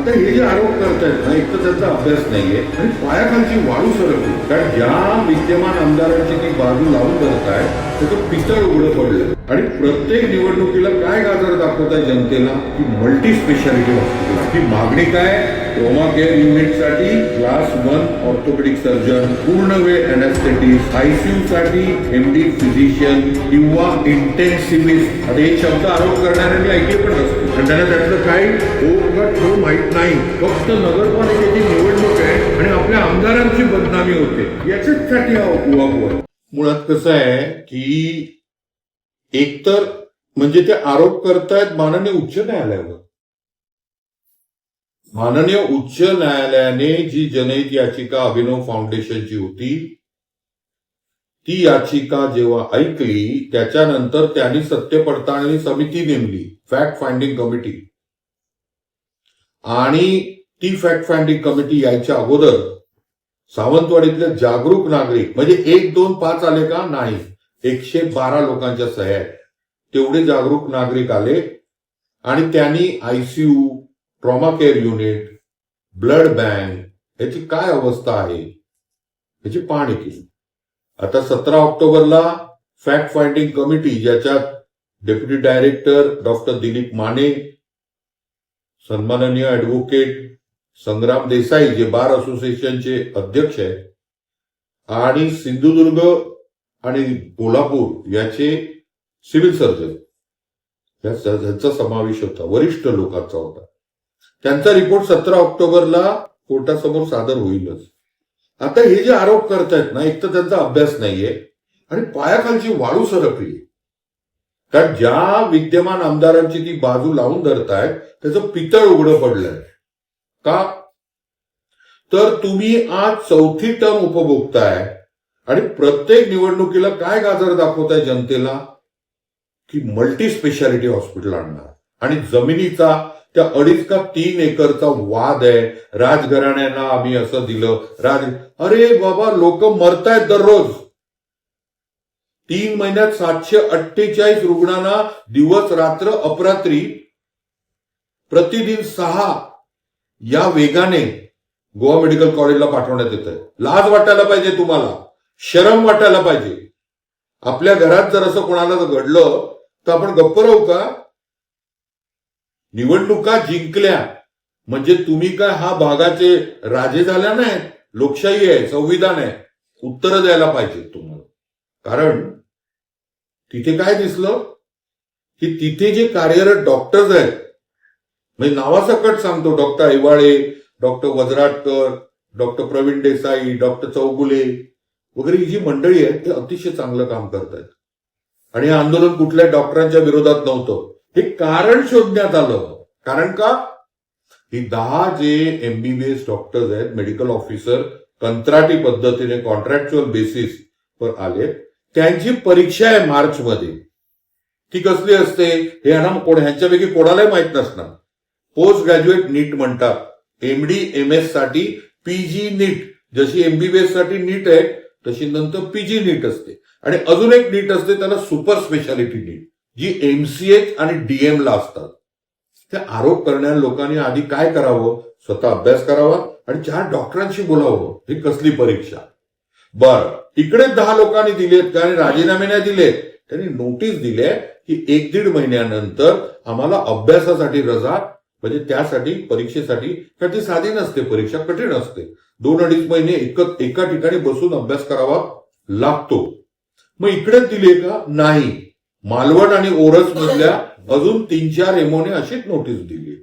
आता हे जे आरोप करतायत ना एक तर त्याचा अभ्यास नाहीये आणि पायाखालची वाळू सरकली. कारण ज्या विद्यमान आमदारांची ती बाजू लावून धरताय त्याचं पितळ उघडं पडलं. आणि प्रत्येक निवडणुकीला काय गाजर दाखवताय जनतेला? की मल्टी स्पेशालिटी हॉस्पिटल ही मागणी काय? ट्रोमा केअर युनिटसाठी क्लास वन ऑर्थोपेडिक सर्जन पूर्ण वेळ अॅनेस्थेटिस्ट आयसीयू साठी एमडी फिजिशियन किंवा इंटेन्सिव्हिस्ट आता हे शब्द आरोप करणाऱ्यांनी ऐकले पण नसतो आणि त्यांना त्यातलं काही हो किंवा ठो माहीत नाही. फक्त नगरपालिकेची निवडणूक आहे आणि आपल्या आमदारांची बदनामी होते. याच्यासाठी हा उहापोह आहे. मुळात कसं आहे की एकतर म्हणजे ते आरोप करतायत माननीय उच्च न्यायालयावर. माननीय उच्च न्यायालयाने जी जनहित याचिका अभिनव फाउंडेशनची होती ती याचिका जेव्हा ऐकली त्याच्यानंतर त्यांनी सत्य पडताळणी समिती नेमली फॅक्ट फाइंडिंग कमिटी. आणि ती फॅक्ट फाइंडिंग कमिटी यायच्या अगोदर सावंतवाडीतले जागरूक नागरिक म्हणजे एक दोन पाच आले का? नाही. एकशे बारा लोकांच्या सह्या तेवढे जागरूक नागरिक आले आणि त्यांनी ICU trauma care unit blood bank याची काय अवस्था आहे? याची पाहणी केली. आता सतरा ऑक्टोबरला फॅक्ट फाइंडिंग कमिटी ज्याच्यात deputy director doctor Dilip Mane सन्माननीय ऍडव्होकेट संग्राम देसाई जे बार असोसिएशनचे अध्यक्ष आहेत आणि सिंधुदुर्ग आणि कोल्हापूर याचे सिव्हिल सर्जन. या यांचा समावेश होता वरिष्ठ लोकांचा होता. त्यांचा रिपोर्ट सतरा ऑक्टोबरला कोर्टासमोर सादर होईलच. आता हे जे आरोप करतायत ना एक तर त्यांचा अभ्यास नाहीये आणि पायाखालची वाळू सरकली कारण ज्या विद्यमान आमदारांची ती बाजू लावून धरतायत त्याचं पितळ उघडं पडलंय. का? तर तुम्ही आज चौथी टर्म उपभोगताय आणि प्रत्येक निवडणुकीला काय गाजर दाखवताय जनतेला? की मल्टी स्पेशालिटी हॉस्पिटल आणणार. आणि जमिनीचा त्या अडीच का तीन एकरचा वाद आहे. राजघराण्यांना आम्ही असं दिलं. राज अरे बाबा लोक मरतायत दररोज. तीन महिन्यात सातशे अठ्ठेचाळीस रुग्णांना दिवस रात्र अपरात्री प्रतिदिन सहा. या वेगाने गोवा मेडिकल कॉलेजला पाठवण्यात येत आहे लाज वाटायला पाहिजे तुम्हाला. शरम वाटायला पाहिजे. आपल्या घरात जर असं कोणाला घडलं तर आपण गप्प राहू का? निवडणुका जिंकल्या. म्हणजे तुम्ही काय हा भागाचे राजे झाल्या नाही? लोकशाही आहे संविधान आहे. उत्तर द्यायला पाहिजे तुम्हाला. कारण तिथे काय दिसलं? की तिथे जे कार्यरत डॉक्टर्स आहेत म्हणजे नावासकट सांगतो doctor Aiwale doctor Vajratkar doctor Pravin Desai doctor Chougule वगैरे ही जी मंडळी आहेत ते अतिशय चांगलं काम करतायत. आणि हे आंदोलन कुठल्या डॉक्टरांच्या विरोधात नव्हतं. हे कारण शोधण्यात आलं. कारण का? ही दहा जे एमबीबीएस डॉक्टर्स आहेत मेडिकल ऑफिसर कंत्राटी पद्धतीने कॉन्ट्रॅक्च्युअल बेसिस वर आले त्यांची परीक्षा आहे मार्च मध्ये ती कसली असते? हे यांना कोण ह्यांच्यापैकी कोणालाही माहीत नसणार. पोस्ट ग्रॅज्युएट नीट म्हणतात एमडी एम एससाठी पीजी नीट जशी एमबीबीएससाठी नीट आहे तशी नंतर पीजी नीट असते. आणि अजून एक नीट असते त्याला सुपर स्पेशालिटी नीट जी एमसीएच आणि डीएम ला असतात. ते आरोप करणाऱ्या लोकांनी आधी काय करावं? स्वतः अभ्यास करावा आणि चार डॉक्टरांशी बोलावं. ही कसली परीक्षा? बर इकडे दहा लोकांनी दिलेत आणि राजीनामे नाही दिलेत? त्यांनी नोटीस दिले की एक दीड महिन्यानंतर आम्हाला अभ्यासासाठी रजा म्हणजे त्यासाठी परीक्षेसाठी कारण ती साधी नसते परीक्षा कठीण असते. दोन अडीच महिने एक एका ठिकाणी बसून अभ्यास करावा लागतो. मग इकडेच दिले का? नाही. मालवण आणि ओरस मधल्या अजून तीन चार एमओने अशीच नोटीस दिली.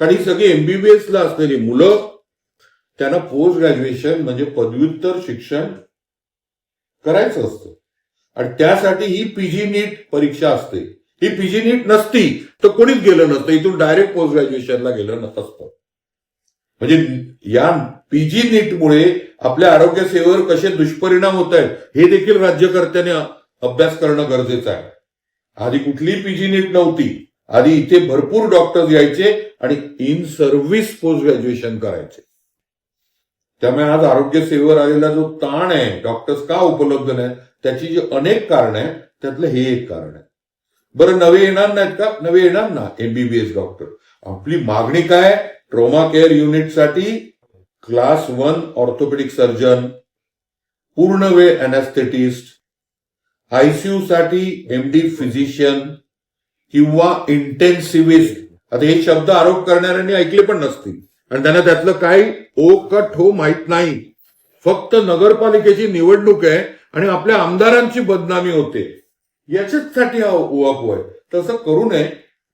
कारण ही सगळी एमबीबीएस ला असलेली मुलं त्यांना पोस्ट ग्रॅज्युएशन म्हणजे पदव्युत्तर शिक्षण करायचं असतं. आणि त्यासाठी ही पीजी नीट परीक्षा असते. ही पीजी नीट नसती तर कोणीच गेलं नसतं. इथून डायरेक्ट पोस्ट ग्रॅज्युएशनला गेलं नसतं. म्हणजे या पीजी नीटमुळे आपल्या आरोग्य सेवेवर कसे दुष्परिणाम होत आहेत हे देखील राज्यकर्त्याने अभ्यास करणं गरजेचं आहे. आधी कुठलीही पीजी नीट नव्हती. आधी इथे भरपूर डॉक्टर्स यायचे आणि इन सर्व्हिस पोस्ट ग्रॅज्युएशन करायचे. त्यामुळे आज आरोग्य सेवेवर आलेला जो ताण आहे डॉक्टर्स का उपलब्ध नाही त्याची जी अनेक कारण आहे त्यातलं हे एक कारण आहे. बरं नवे येणार नाहीत का? नवे येणार ना एमबीबीएस डॉक्टर आपली मागणी काय? ट्रोमा केअर युनिटसाठी क्लास वन ऑर्थोपेडिक सर्जन पूर्ण वेळ अनेस्थेटिस्ट आयसीयू साठी एमडी फिजिशियन किंवा इंटेन्सिव्हिस्ट आता हे शब्द आरोप करणाऱ्यांनी ऐकले पण नसतील. आणि त्यांना त्यातलं काही ओ का ठो माहीत नाही. फक्त नगरपालिकेची निवडणूक आहे आणि आपल्या आमदारांची बदनामी होते. याच्यासाठी हा उहापोह आहे. तसं करू नये.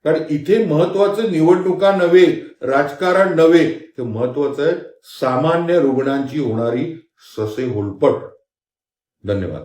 कारण इथे महत्वाचं निवडणुका नव्हे राजकारण नव्हे तर महत्वाचं आहे सामान्य रुग्णांची होणारी ससे होलपट धन्यवाद.